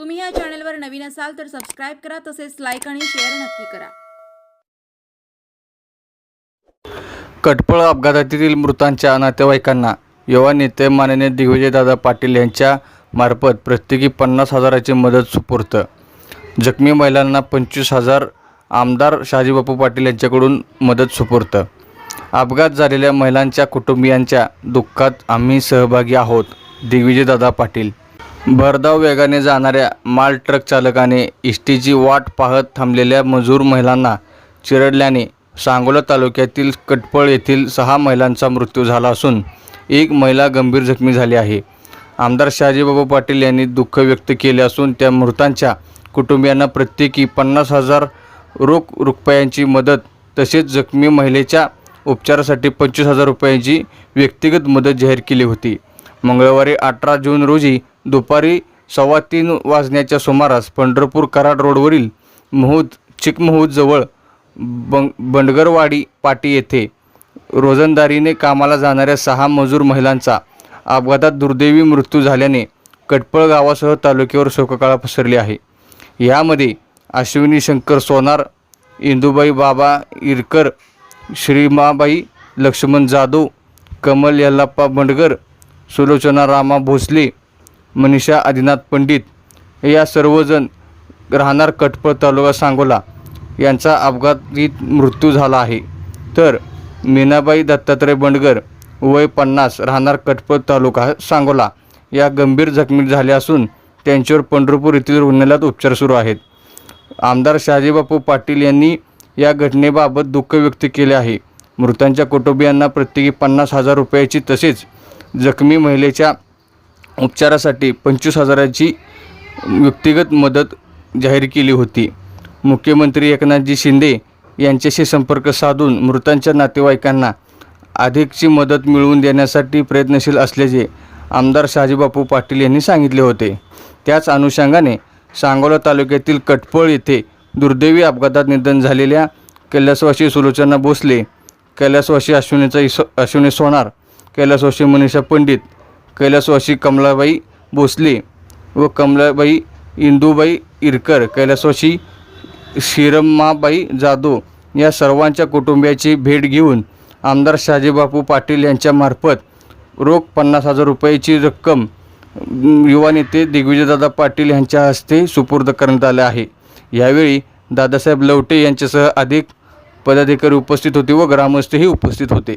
तुम्ही या चॅनलवर नवीन असाल तर सबस्क्राईब करा तसेच लाईक आणि शेअर नक्की करा. कटपळ अपघातातील मृतांच्या नातेवाईकांना युवा नेते माननीय दिग्विजयदादा पाटील यांच्या मार्फत प्रत्येकी पन्नास हजाराची मदत सुपूर्त. जखमी महिलांना पंचवीस हजार आमदार शहाजीबापू पाटील यांच्याकडून मदत सुपूर्त. अपघात झालेल्या महिलांच्या कुटुंबियांच्या दुःखात आम्ही सहभागी आहोत दिग्विजयदादा पाटील. भरधाव वेगाने जाणाऱ्या माल ट्रक चालकाने इष्टीची वाट पाहत थांबलेल्या मजूर महिलांना चिरडल्याने सांगोला तालुक्यातील कटपळ येथील सहा महिलांचा मृत्यू झाला असून एक महिला गंभीर जखमी झाली आहे. आमदार शहाजीबाबू पाटील यांनी दुःख व्यक्त केले असून त्या मृतांच्या कुटुंबियांना प्रत्येकी पन्नास हजार रोख रुपयांची मदत तसेच जखमी महिलेच्या उपचारासाठी पंचवीस हजार रुपयांची व्यक्तिगत मदत जाहीर केली होती. मंगळवारी अठरा जून रोजी दुपारी सव्वा तीन वाजण्याच्या सुमारास पंढरपूर कराड रोडवरील महूद चिकमहूदजवळ बंग बंडगरवाडी पाटी येथे रोजंदारीने कामाला जाणाऱ्या सहा मजूर महिलांचा अपघातात दुर्दैवी मृत्यू झाल्याने कटपळ गावासह तालुक्यावर शोककळा पसरली आहे. यामध्ये अश्विनी शंकर सोनार इंदुबाई बाबा इरकर श्रीमाबाई लक्ष्मण जाधव कमल यल्लाप्पा बंडगर सुलोचना रामा भोसले मनीषा आदिनाथ पंडित या सर्वजण राहणार कटपळ तालुका सांगोला. यांचा अपघातीत मृत्यू झाला आहे. तर मीनाबाई दत्तात्रय बंडगर वय पन्नास राहणार कटपळ तालुका सांगोला. या गंभीर जखमी झाल्या असून त्यांच्यावर पंढरपूर येथील रुग्णालयात उपचार सुरू आहेत. आमदार शहाजीबापू पाटील यांनी या घटनेबाबत दुःख व्यक्त केले आहे. मृतांच्या कुटुंबियांना प्रत्येकी पन्नास हजार रुपयाची तसेच जखमी महिलेच्या उपचारासाठी पंचवीस हजाराची व्यक्तिगत मदत जाहीर केली होती. मुख्यमंत्री एकनाथजी शिंदे यांच्याशी संपर्क साधून मृतांच्या नातेवाईकांना अधिकची मदत मिळवून देण्यासाठी प्रयत्नशील असल्याचे आमदार शहाजीबापू पाटील यांनी सांगितले होते. त्याच अनुषंगाने सांगोला तालुक्यातील कटपळ येथे दुर्दैवी अपघातात निधन झालेल्या कैलासवासी सुलोचना भोसले कैलासवासी अश्विनीचा इस अश्विनी सोनार कैलासवासी मनीषा पंडित कैलासवासी कमलाबाई भोसले व कमलाबाई इंदूबाई इरकर कैलासवासी शिरम्माबाई जाधव या सर्वांच्या कुटुंबियाची भेट घेऊन आमदार शहाजीबापू पाटील यांच्यामार्फत रोख पन्नास हजार रुपयाची रक्कम युवा नेते दिग्विजयदादा पाटील यांच्या हस्ते सुपूर्द करण्यात आले आहे. यावेळी दादासाहेब लवटे यांच्यासह अधिक पदाधिकारी उपस्थित होते व ग्रामस्थही उपस्थित होते.